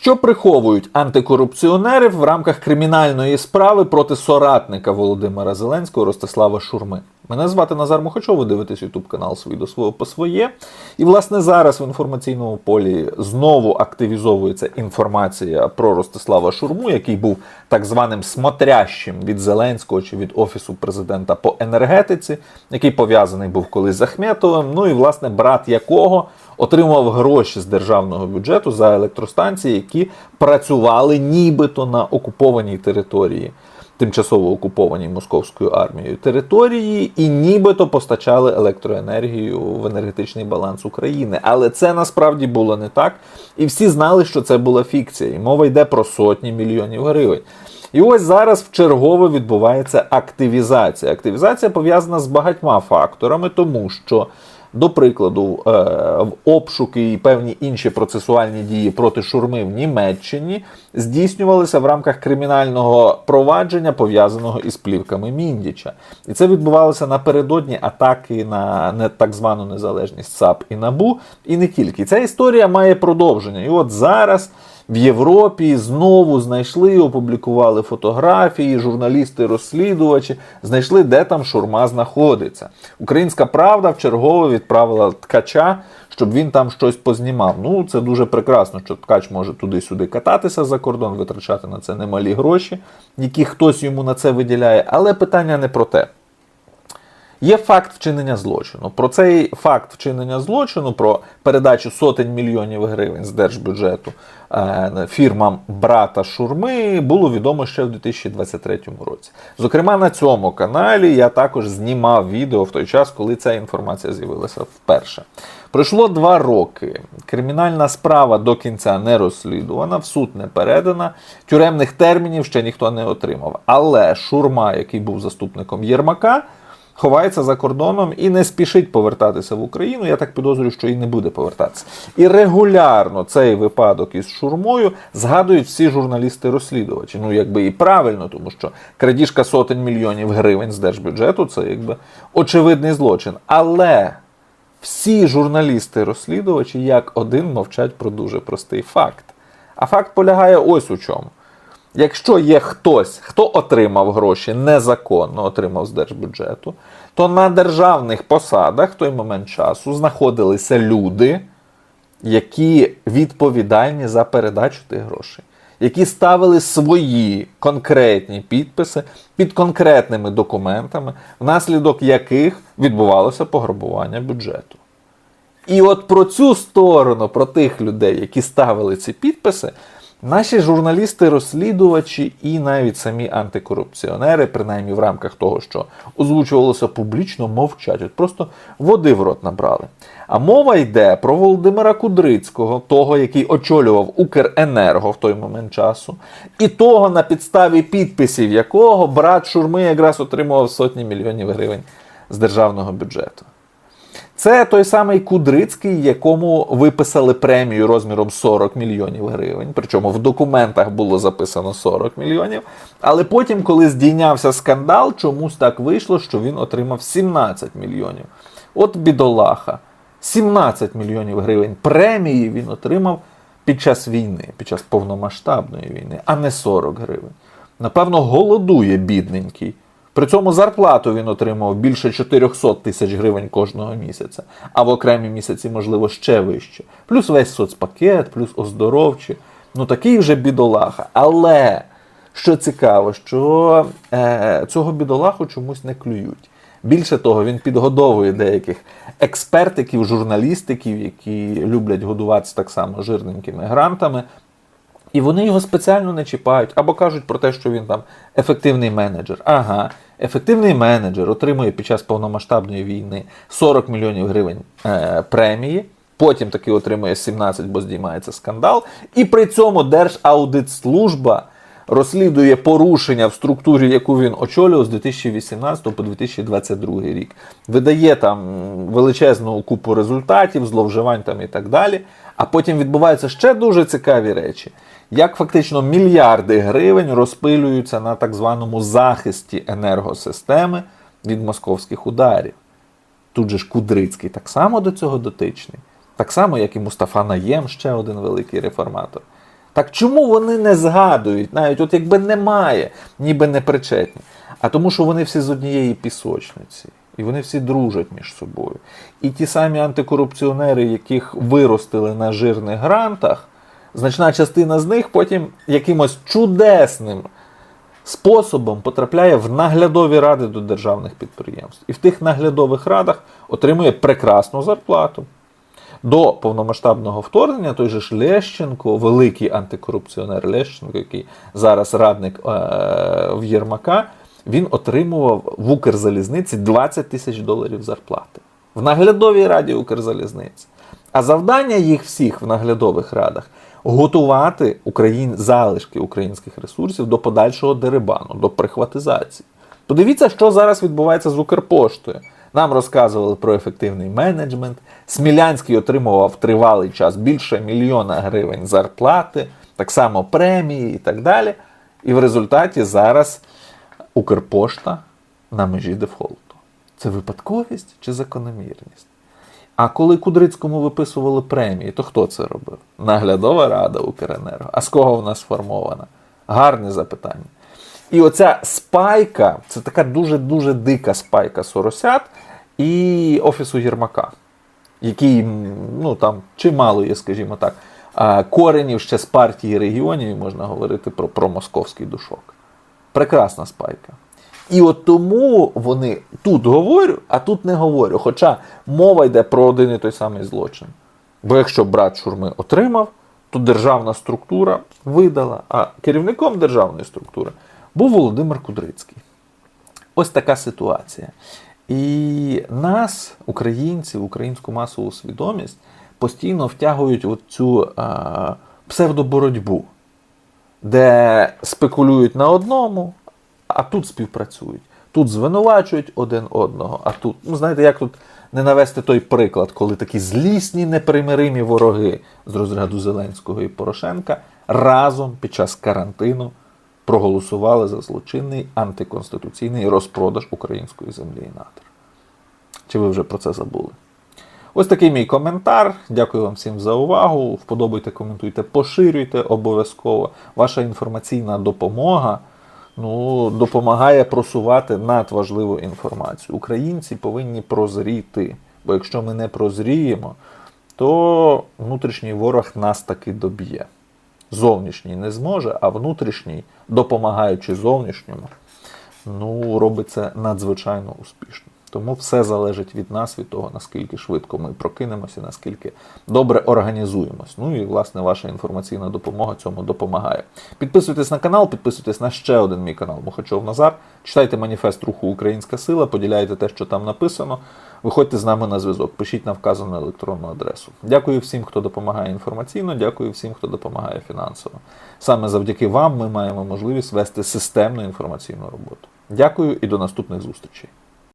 Що приховують антикорупціонери в рамках кримінальної справи проти соратника Володимира Зеленського Ростислава Шурми? Мене звати Назар Мухачов, ви дивитесь YouTube канал «Свій до свого по своє. І власне зараз в інформаційному полі знову активізовується інформація про Ростислава Шурму, який був так званим смотрящим від Зеленського чи від Офісу президента по енергетиці, який пов'язаний був колись з Ахметовим. Ну і власне брат якого отримував гроші з державного бюджету за електростанції, які працювали нібито на окупованій території, тимчасово окупованій московською армією території, і нібито постачали електроенергію в енергетичний баланс України. Але це насправді було не так. І всі знали, що це була фікція. І мова йде про сотні мільйонів гривень. І ось зараз в чергове відбувається активізація. Активізація пов'язана з багатьма факторами, тому що. До прикладу, е, в обшуки і певні інші процесуальні дії проти шурми в Німеччині здійснювалися в рамках кримінального провадження, пов'язаного із плівками Міндіча. І це відбувалося напередодні атаки на так звану незалежність САП і НАБУ, і не тільки. Ця історія має продовження. І от зараз. В Європі знову знайшли опублікували фотографії, журналісти-розслідувачі знайшли, де там шурма знаходиться. Українська правда вчергово відправила ткача, щоб він там щось познімав. Ну, це дуже прекрасно, що ткач може туди-сюди кататися за кордон, витрачати на це немалі гроші, які хтось йому на це виділяє. Але питання не про те. Є факт вчинення злочину. Про цей факт вчинення злочину, про передачу сотень мільйонів гривень з держбюджету е, фірмам брата Шурми було відомо ще в 2023 році. Зокрема, на цьому каналі я також знімав відео в той час, коли ця інформація з'явилася вперше. Пройшло два роки. Кримінальна справа до кінця не розслідувана, в суд не передана. Тюремних термінів ще ніхто не отримав. Але Шурма, який був заступником Єрмака, ховається за кордоном і не спішить повертатися в Україну. Я так підозрюю, що і не буде повертатися. І регулярно цей випадок із шурмою згадують всі журналісти-розслідувачі. Ну, якби і правильно, тому що крадіжка сотень мільйонів гривень з держбюджету це якби очевидний злочин. Але всі журналісти-розслідувачі як один мовчать про дуже простий факт. А факт полягає ось у чому. Якщо є хтось, хто отримав гроші незаконно отримав з держбюджету, то на державних посадах в той момент часу знаходилися люди, які відповідальні за передачу тих грошей, які ставили свої конкретні підписи під конкретними документами, внаслідок яких відбувалося пограбування бюджету. І от про цю сторону, про тих людей, які ставили ці підписи, Наші журналісти-розслідувачі і навіть самі антикорупціонери, принаймні в рамках того, що озвучувалося публічно, мовчать. От Просто води в рот набрали. А мова йде про Володимира Кудрицького, того, який очолював Укренерго в той момент часу, і того, на підставі підписів якого брат Шурми якраз отримував сотні мільйонів гривень з державного бюджету. Це той самий Кудрицький, якому виписали премію розміром 40 мільйонів гривень. Причому в документах було записано 40 мільйонів. Але потім, коли здійнявся скандал, чомусь так вийшло, що він отримав 17 мільйонів. От бідолаха. 17 мільйонів гривень премії він отримав під час війни, під час повномасштабної війни, а не 40 гривень. Напевно, голодує бідненький. При цьому зарплату він отримав більше 400 тисяч гривень кожного місяця, а в окремі місяці, можливо, ще вище. Плюс весь соцпакет, плюс оздоровчі. Ну такий вже бідолаха. Але що цікаво, що е, цього бідолаху чомусь не клюють. Більше того, він підгодовує деяких експертиків, журналістиків, які люблять годуватися так само жирненькими грантами. І вони його спеціально не чіпають або кажуть про те, що він там ефективний менеджер. Ага, ефективний менеджер отримує під час повномасштабної війни 40 мільйонів гривень е, премії. Потім таки отримує 17, бо здіймається скандал. І при цьому Держаудитслужба розслідує порушення в структурі, яку він очолював з 2018 по 2022 рік. Видає там величезну купу результатів, зловживань там і так далі. А потім відбуваються ще дуже цікаві речі, як фактично мільярди гривень розпилюються на так званому захисті енергосистеми від московських ударів. Тут же ж Кудрицький так само до цього дотичний, так само, як і Мустафа Наєм, ще один великий реформатор. Так чому вони не згадують, навіть от якби немає, ніби не причетні? А тому, що вони всі з однієї пісочниці. І вони всі дружать між собою. І ті самі антикорупціонери, яких виростили на жирних грантах, значна частина з них потім якимось чудесним способом потрапляє в наглядові ради до державних підприємств. І в тих наглядових радах отримує прекрасну зарплату. До повномасштабного вторгнення той же ж Лещенко, великий антикорупціонер Лещенко, який зараз радник е- в Єрмака, він отримував в Укрзалізниці 20 тисяч доларів зарплати. В наглядовій раді Укрзалізниці. А завдання їх всіх в наглядових радах готувати Україн... залишки українських ресурсів до подальшого дерибану, до прихватизації. Подивіться, що зараз відбувається з Укрпоштою. Нам розказували про ефективний менеджмент. Смілянський отримував тривалий час більше мільйона гривень зарплати, так само премії і так далі. І в результаті зараз Укрпошта на межі дефолту. Це випадковість чи закономірність? А коли Кудрицькому виписували премії, то хто це робив? Наглядова рада Укренерго. А з кого вона сформована? Гарне запитання. І оця спайка це така дуже-дуже дика спайка Соросят і Офісу Єрмака, який ну, там чимало є, скажімо так, коренів ще з партії регіонів, можна говорити про, про московський душок. Прекрасна спайка. І от тому вони тут говорю, а тут не говорю. Хоча мова йде про один і той самий злочин. Бо якщо брат Шурми отримав, то державна структура видала, а керівником державної структури був Володимир Кудрицький. Ось така ситуація. І нас, українців, українську масову свідомість, постійно втягують в цю а, псевдоборотьбу, де спекулюють на одному, а тут співпрацюють. Тут звинувачують один одного, а тут, ну знаєте, як тут не навести той приклад, коли такі злісні, непримиримі вороги з розряду Зеленського і Порошенка разом під час карантину проголосували за злочинний антиконституційний розпродаж української землі і надр. Чи ви вже про це забули? Ось такий мій коментар. Дякую вам всім за увагу. Вподобайте, коментуйте, поширюйте обов'язково. Ваша інформаційна допомога ну, допомагає просувати надважливу інформацію. Українці повинні прозріти. Бо якщо ми не прозріємо, то внутрішній ворог нас таки доб'є. Зовнішній не зможе, а внутрішній, допомагаючи зовнішньому, ну, робить це надзвичайно успішно. Тому все залежить від нас, від того, наскільки швидко ми прокинемося, наскільки добре організуємось. Ну і власне ваша інформаційна допомога цьому допомагає. Підписуйтесь на канал, підписуйтесь на ще один мій канал Мухачов Назар. Читайте маніфест руху Українська Сила, поділяйте те, що там написано. Виходьте з нами на зв'язок, пишіть на вказану електронну адресу. Дякую всім, хто допомагає інформаційно, дякую всім, хто допомагає фінансово. Саме завдяки вам ми маємо можливість вести системну інформаційну роботу. Дякую і до наступних зустрічей.